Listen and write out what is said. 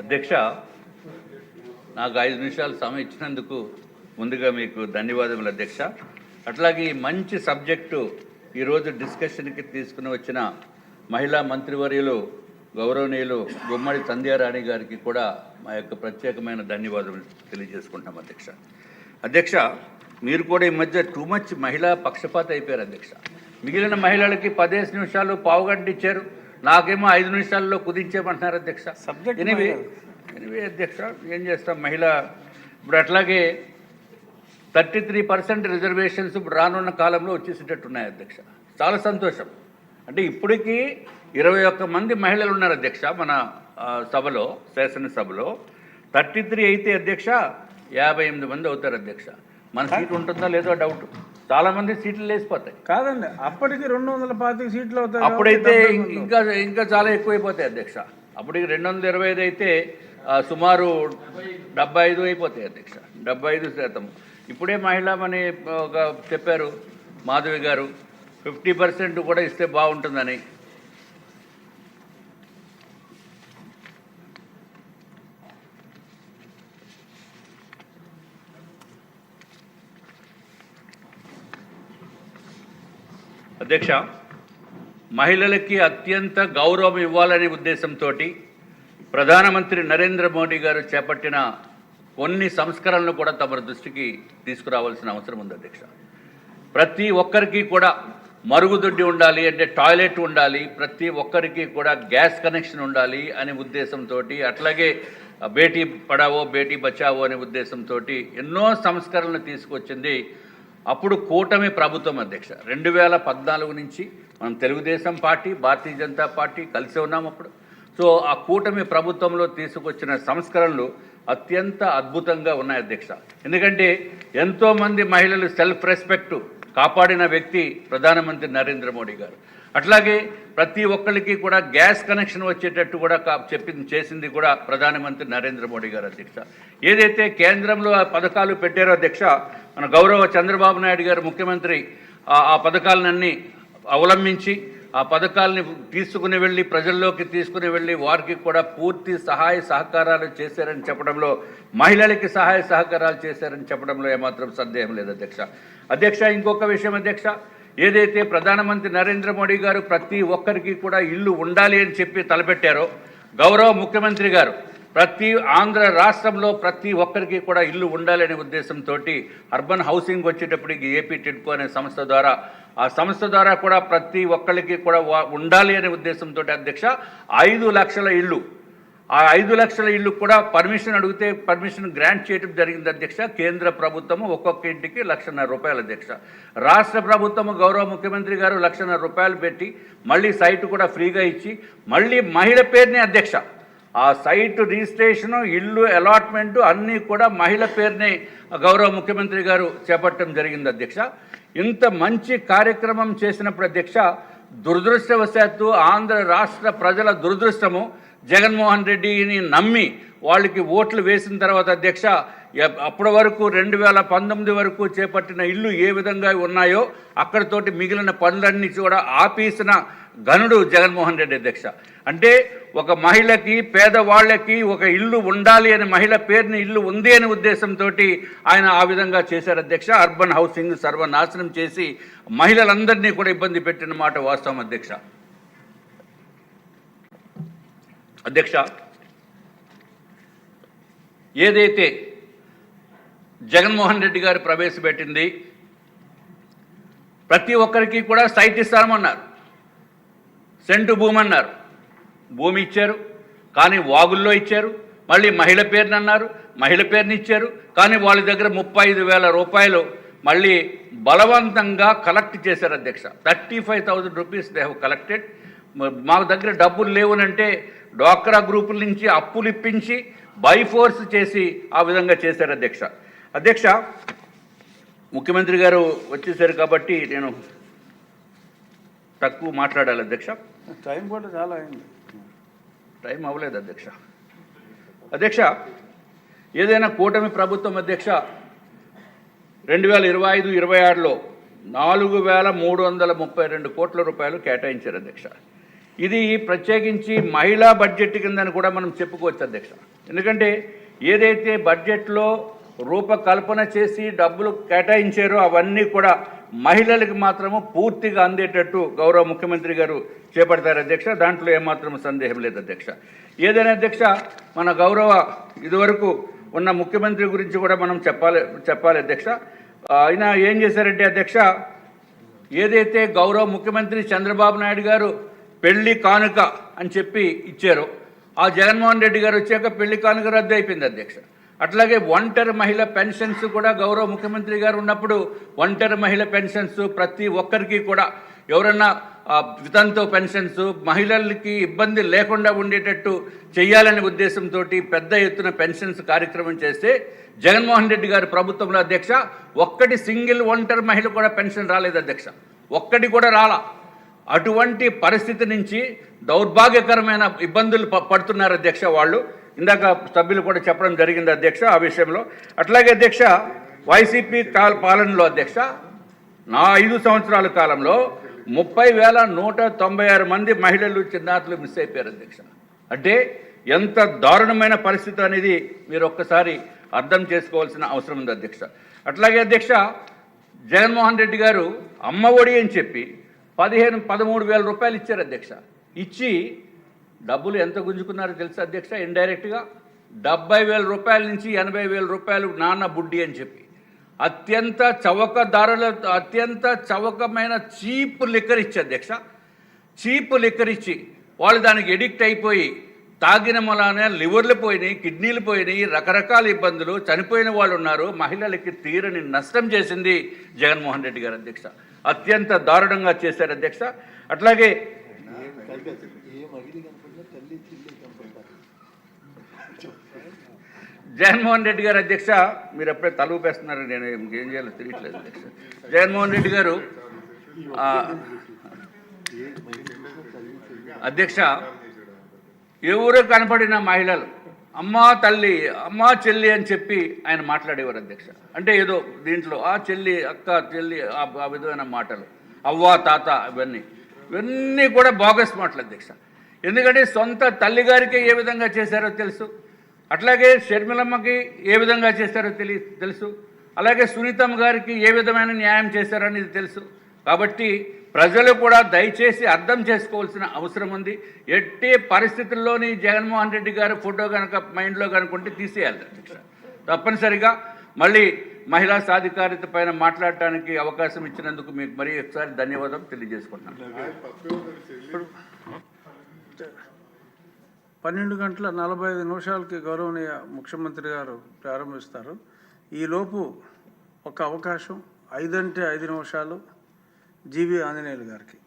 అధ్యక్ష నాకు ఐదు నిమిషాలు సమయం ఇచ్చినందుకు ముందుగా మీకు ధన్యవాదములు అధ్యక్ష. అట్లాగే ఈ మంచి సబ్జెక్టు ఈరోజు డిస్కషన్కి తీసుకుని వచ్చిన మహిళా మంత్రివర్యులు గౌరవనీయులు గుమ్మడి సంధ్యారాణి గారికి కూడా మా యొక్క ప్రత్యేకమైన ధన్యవాదములు తెలియజేసుకుంటాం అధ్యక్ష. అధ్యక్ష మీరు కూడా ఈ మధ్య టూ మచ్ మహిళా పక్షపాత అయిపోయారు అధ్యక్ష. మిగిలిన మహిళలకి పదిహేను నిమిషాలు పావుగంట ఇచ్చారు. నాకేమో ఐదు నిమిషాల్లో కుదించేమంటున్నారు అధ్యక్ష. Subject anyway. ఎనివే అధ్యక్ష ఏం చేస్తాం? మహిళ ఇప్పుడు అట్లాగే థర్టీ త్రీ పర్సెంట్ రిజర్వేషన్స్ ఇప్పుడు రానున్న కాలంలో వచ్చేసేటట్టు ఉన్నాయి అధ్యక్ష. చాలా సంతోషం. అంటే ఇప్పటికీ ఇరవై ఒక్క మంది మహిళలు ఉన్నారు అధ్యక్ష మన సభలో శాసనసభలో. థర్టీ త్రీ అయితే అధ్యక్ష యాభై ఎనిమిది మంది అవుతారు అధ్యక్ష. మన సీట్ ఉంటుందా లేదో డౌట్ చాలా మంది సీట్లు లేచిపోతాయి. కాదండి అప్పటికి రెండు వందల పాతిక సీట్లు అవుతాయి అప్పుడైతే ఇంకా ఇంకా చాలా ఎక్కువైపోతాయి అధ్యక్ష. అప్పటికి రెండు వందల ఇరవై ఐదు అయితే సుమారు డెబ్బై ఐదు అయిపోతాయి అధ్యక్ష. డెబ్బై ఐదు శాతం. ఇప్పుడే మహిళామని ఒక చెప్పారు మాధవి గారు ఫిఫ్టీ పర్సెంట్ కూడా ఇస్తే బాగుంటుందని. అధ్యక్ష మహిళలకి అత్యంత గౌరవం ఇవ్వాలనే ఉద్దేశంతో ప్రధానమంత్రి నరేంద్ర మోడీ గారు చేపట్టిన కొన్ని సంస్కరణలు కూడా తమ దృష్టికి తీసుకురావాల్సిన అవసరం ఉంది అధ్యక్ష. ప్రతి ఒక్కరికి కూడా మరుగుదొడ్డి ఉండాలి అంటే టాయిలెట్ ఉండాలి ప్రతి ఒక్కరికి కూడా గ్యాస్ కనెక్షన్ ఉండాలి అనే ఉద్దేశంతో అట్లాగే బేటీ పడావో బేటీ బచావో అనే ఉద్దేశంతో ఎన్నో సంస్కరణలు తీసుకొచ్చింది అప్పుడు కూటమి ప్రభుత్వం అధ్యక్ష. రెండు వేల పద్నాలుగు నుంచి మనం తెలుగుదేశం పార్టీ భారతీయ జనతా పార్టీ కలిసి ఉన్నాం అప్పుడు. సో ఆ కూటమి ప్రభుత్వంలో తీసుకొచ్చిన సంస్కరణలు అత్యంత అద్భుతంగా ఉన్నాయి అధ్యక్ష. ఎందుకంటే ఎంతోమంది మహిళలు సెల్ఫ్ రెస్పెక్ట్ కాపాడిన వ్యక్తి ప్రధానమంత్రి నరేంద్ర మోడీ గారు. అట్లాగే ప్రతి ఒక్కరికి కూడా గ్యాస్ కనెక్షన్ వచ్చేటట్టు కూడా కా- చెప్పింది చేసింది కూడా ప్రధానమంత్రి నరేంద్ర మోడీ గారు అధ్యక్ష. ఏదైతే కేంద్రంలో ఆ పథకాలు పెట్టారో అధ్యక్ష మన గౌరవ చంద్రబాబు నాయుడు గారు ముఖ్యమంత్రి ఆ- ఆ పథకాలన్నీ అవలంబించి ఆ పథకాలని తీసుకుని వెళ్ళి ప్రజల్లోకి తీసుకుని వెళ్ళి వారికి కూడా పూర్తి సహాయ సహకారాలు చేశారని చెప్పడంలో మహిళలకి సహాయ సహకారాలు చేశారని చెప్పడంలో ఏమాత్రం సందేహం లేదు అధ్యక్ష. అధ్యక్ష ఇంకొక విషయం అధ్యక్ష ఏదైతే ప్రధానమంత్రి నరేంద్ర మోడీ గారు ప్రతి ఒక్కరికి కూడా ఇల్లు ఉండాలి అని చెప్పి తలపెట్టారో గౌరవ ముఖ్యమంత్రి గారు ప్రతి ఆంధ్ర రాష్ట్రంలో ప్రతి ఒక్కరికి కూడా ఇల్లు ఉండాలనే ఉద్దేశంతో అర్బన్ హౌసింగ్ వచ్చేటప్పటికి ఏపీ టిడ్కో అనే సంస్థ ద్వారా ఆ సంస్థ ద్వారా కూడా ప్రతి ఒక్కరికి కూడా వా- ఉండాలి అనే ఉద్దేశంతో అధ్యక్ష ఐదు లక్షల ఇల్లు ఆ ఐదు లక్షల ఇల్లు కూడా పర్మిషన్ అడిగితే పర్మిషన్ గ్రాంట్ చేయడం జరిగింది అధ్యక్ష. కేంద్ర ప్రభుత్వము ఒక్కొక్క ఇంటికి లక్షన్నర రూపాయలు అధ్యక్ష. రాష్ట్ర ప్రభుత్వము గౌరవ ముఖ్యమంత్రి గారు లక్షన్నర రూపాయలు పెట్టి మళ్ళీ సైట్ కూడా ఫ్రీగా ఇచ్చి మళ్ళీ మహిళ పేరునే అధ్యక్ష. ఆ సైట్ రిజిస్ట్రేషను ఇల్లు అలాట్మెంట్ అన్నీ కూడా మహిళ పేరునే గౌరవ ముఖ్యమంత్రి గారు చేపట్టడం జరిగింది అధ్యక్ష. ఇంత మంచి కార్యక్రమం చేసినప్పుడు అధ్యక్ష దురదృష్టవశాత్తు ఆంధ్ర రాష్ట్ర ప్రజల దురదృష్టము జగన్మోహన్ రెడ్డిని నమ్మి వాళ్ళకి ఓట్లు వేసిన తర్వాత అధ్యక్ష అప్పటి వరకు రెండు వేల పంతొమ్మిది వరకు చేపట్టిన ఇల్లు ఏ విధంగా ఉన్నాయో అక్కడితోటి మిగిలిన పనులన్నీ కూడా ఆపేసిన ఘనుడు జగన్మోహన్ రెడ్డి అధ్యక్ష. అంటే ఒక మహిళకి పేదవాళ్ళకి ఒక ఇల్లు ఉండాలి అనే మహిళ పేరుని ఇల్లు ఉంది అనే ఉద్దేశంతో ఆయన ఆ విధంగా చేశారు అధ్యక్ష. అర్బన్ హౌసింగ్ సర్వనాశనం చేసి మహిళలందరినీ కూడా ఇబ్బంది పెట్టిన మాట వాస్తవం అధ్యక్ష. అధ్యక్ష ఏదైతే జగన్మోహన్ రెడ్డి గారు ప్రవేశపెట్టింది ప్రతి ఒక్కరికి కూడా సైట్ ఇస్తామన్నారు సెంటు భూమి అన్నారు. భూమి ఇచ్చారు కానీ వాగుల్లో ఇచ్చారు మళ్ళీ మహిళ పేరుని అన్నారు మహిళ పేరుని ఇచ్చారు కానీ వాళ్ళ దగ్గర ముప్పై ఐదు వేల రూపాయలు మళ్ళీ బలవంతంగా కలెక్ట్ చేశారు అధ్యక్ష. Thirty five thousand rupees they have collected. మా దగ్గర డబ్బులు లేవునంటే డ్వాక్రా గ్రూపుల నుంచి అప్పులు ఇప్పించి బై ఫోర్స్ చేసి ఆ విధంగా చేశారు అధ్యక్ష. అధ్యక్ష ముఖ్యమంత్రి గారు వచ్చేసారు కాబట్టి నేను తక్కువ మాట్లాడాలి అధ్యక్ష. టైం కూడా చాలా అయింది. టైం అవ్వలేదు అధ్యక్ష. అధ్యక్ష ఏదైనా కూటమి ప్రభుత్వం అధ్యక్ష రెండు వేల ఇరవై ఐదు ఇరవై ఆరులో నాలుగు వేల మూడు వందల ముప్పై రెండు కోట్ల రూపాయలు కేటాయించారు అధ్యక్ష. ఇది ప్రత్యేకించి మహిళా బడ్జెట్ కిందని కూడా మనం చెప్పుకోవచ్చు అధ్యక్ష. ఎందుకంటే ఏదైతే బడ్జెట్లో రూపకల్పన చేసి డబ్బులు కేటాయించారో అవన్నీ కూడా మహిళలకు మాత్రము పూర్తిగా అందేటట్టు గౌరవ ముఖ్యమంత్రి గారు చేపడతారు అధ్యక్ష. దాంట్లో ఏమాత్రం సందేహం లేదు అధ్యక్ష. ఏదైనా అధ్యక్ష మన గౌరవ ఇదివరకు ఉన్న ముఖ్యమంత్రి గురించి కూడా మనం చెప్పాలి చెప్పాలి అధ్యక్ష. ఆయన ఏం చేశారంటే అధ్యక్ష ఏదైతే గౌరవ ముఖ్యమంత్రి చంద్రబాబు నాయుడు గారు పెళ్ళి కానుక అని చెప్పి ఇచ్చారు. ఆ జగన్మోహన్ రెడ్డి గారు వచ్చాక పెళ్ళి కానుక రద్దు అయిపోయింది అధ్యక్ష. అట్లాగే ఒంటరి మహిళ పెన్షన్స్ కూడా గౌరవ ముఖ్యమంత్రి గారు ఉన్నప్పుడు ఒంటరి మహిళ పెన్షన్స్ ప్రతి ఒక్కరికి కూడా ఎవరన్నా వితంతో పెన్షన్స్ మహిళలకి ఇబ్బంది లేకుండా ఉండేటట్టు చేయాలనే ఉద్దేశంతో పెద్ద ఎత్తున పెన్షన్స్ కార్యక్రమం చేస్తే జగన్మోహన్ రెడ్డి గారి ప్రభుత్వంలో అధ్యక్ష ఒక్కటి సింగిల్ ఒంటరి మహిళ కూడా పెన్షన్ రాలేదు అధ్యక్ష. ఒక్కటి కూడా రాలా. అటువంటి పరిస్థితి నుంచి దౌర్భాగ్యకరమైన ఇబ్బందులు పడుతున్నారు అధ్యక్ష వాళ్ళు. ఇందాక సభ్యులు కూడా చెప్పడం జరిగింది అధ్యక్ష ఆ విషయంలో. అట్లాగే అధ్యక్ష వైసీపీ కాల పాలనలో అధ్యక్ష నా ఐదు సంవత్సరాల కాలంలో ముప్పై వేల నూట తొంభై ఆరు మంది మహిళలు చిన్నారులు మిస్ అయిపోయారు అధ్యక్ష. అంటే ఎంత దారుణమైన పరిస్థితి అనేది మీరు ఒక్కసారి అర్థం చేసుకోవాల్సిన అవసరం ఉంది అధ్యక్ష. అట్లాగే అధ్యక్ష జగన్మోహన్ రెడ్డి గారు అమ్మ ఒడి అని చెప్పి పదిహేను పదమూడు వేల రూపాయలు ఇచ్చారు అధ్యక్ష. ఇచ్చి డబ్బులు ఎంత గుంజుకున్నారో తెలుసా అధ్యక్ష? ఇండైరెక్ట్గా డెబ్బై వేల రూపాయల నుంచి ఎనభై వేల రూపాయలు నాన్న బుడ్డి అని చెప్పి. అత్యంత చవకదారుల అత్యంత చవకమైన చీప్ లిక్కర్ ఇచ్చి అధ్యక్ష. చీప్ లిక్కర్ ఇచ్చి వాళ్ళు దానికి ఎడిక్ట్ అయిపోయి తాగిన మొలానే లివర్లు పోయినాయి కిడ్నీలు పోయినాయి రకరకాల ఇబ్బందులు చనిపోయిన వాళ్ళు ఉన్నారు. మహిళలకి తీరని నష్టం చేసింది జగన్మోహన్ రెడ్డి గారు అధ్యక్ష. అత్యంత దారుణంగా చేశారు అధ్యక్ష. అట్లాగే జగన్మోహన్ రెడ్డి గారు అధ్యక్ష మీరు ఎప్పుడే తల ఊపేస్తున్నారు? నేను ఏం చేయాలో తెలియట్లేదు అధ్యక్ష. జగన్మోహన్ రెడ్డి గారు అధ్యక్ష ఎవరు కనపడిన మహిళలు? అమ్మా తల్లి అమ్మా చెల్లి అని చెప్పి ఆయన మాట్లాడేవారు అధ్యక్ష. అంటే ఏదో దీంట్లో ఆ చెల్లి అక్క చెల్లి ఆ విధమైన మాటలు అవ్వ తాత ఇవన్నీ. ఇవన్నీ కూడా బాగస్ మాటలు అధ్యక్ష. ఎందుకంటే సొంత తల్లిగారికి ఏ విధంగా చేశారో తెలుసు. అట్లాగే షర్మిలమ్మకి ఏ విధంగా చేశారో తెలి తెలుసు. అలాగే సునీతమ్మ గారికి ఏ విధమైన న్యాయం చేశారనేది తెలుసు. కాబట్టి ప్రజలు కూడా దయచేసి అర్థం చేసుకోవాల్సిన అవసరం ఉంది. ఎట్టి పరిస్థితుల్లోని జగన్మోహన్ రెడ్డి గారి ఫోటో కనుక మైండ్లో కనుకుంటే తీసేయాలి అధ్యక్ష. తప్పనిసరిగా మళ్ళీ మహిళా సాధికారిత పైన మాట్లాడటానికి అవకాశం ఇచ్చినందుకు మీకు మరీ ఒకసారి ధన్యవాదం తెలియజేసుకుంటున్నాను. పన్నెండు గంటల నలభై ఐదు నిమిషాలకి గౌరవనీయ ముఖ్యమంత్రి గారు ప్రారంభిస్తారు. ఈలోపు ఒక అవకాశం ఐదంటే ఐదు నిమిషాలు జీవి ఆంజనేయులు గారికి.